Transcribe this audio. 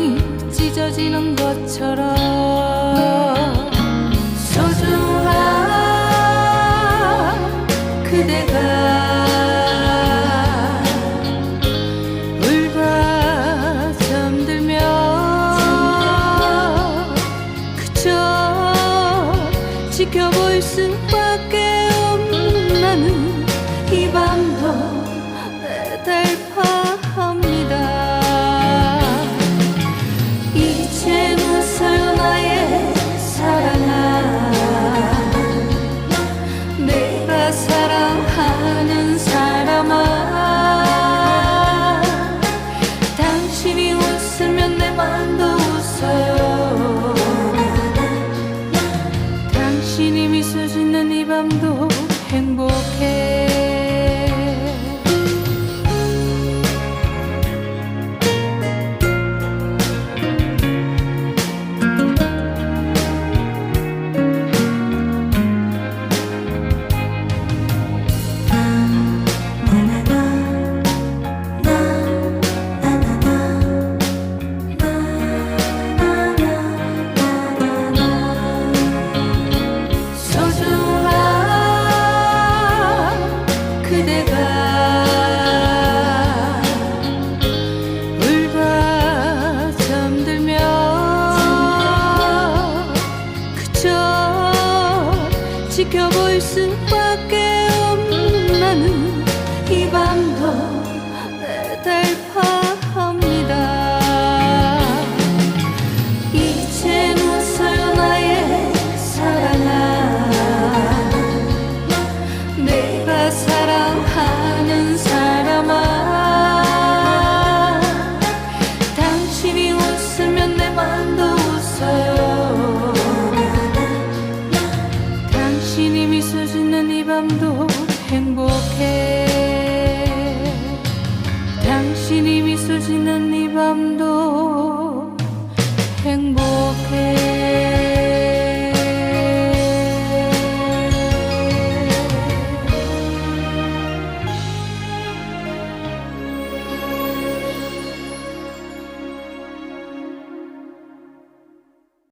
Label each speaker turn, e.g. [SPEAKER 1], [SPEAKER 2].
[SPEAKER 1] 세상이 찢어지는 것처럼 소중한 그대가 울다 잠들면 그저 지켜볼 수밖에 없는 나는 이 밤도 밤도 행복해. 지켜볼 수밖에 없는 나는 이 밤도 오늘도 행복해. 당신이 미소 짓는 이 밤도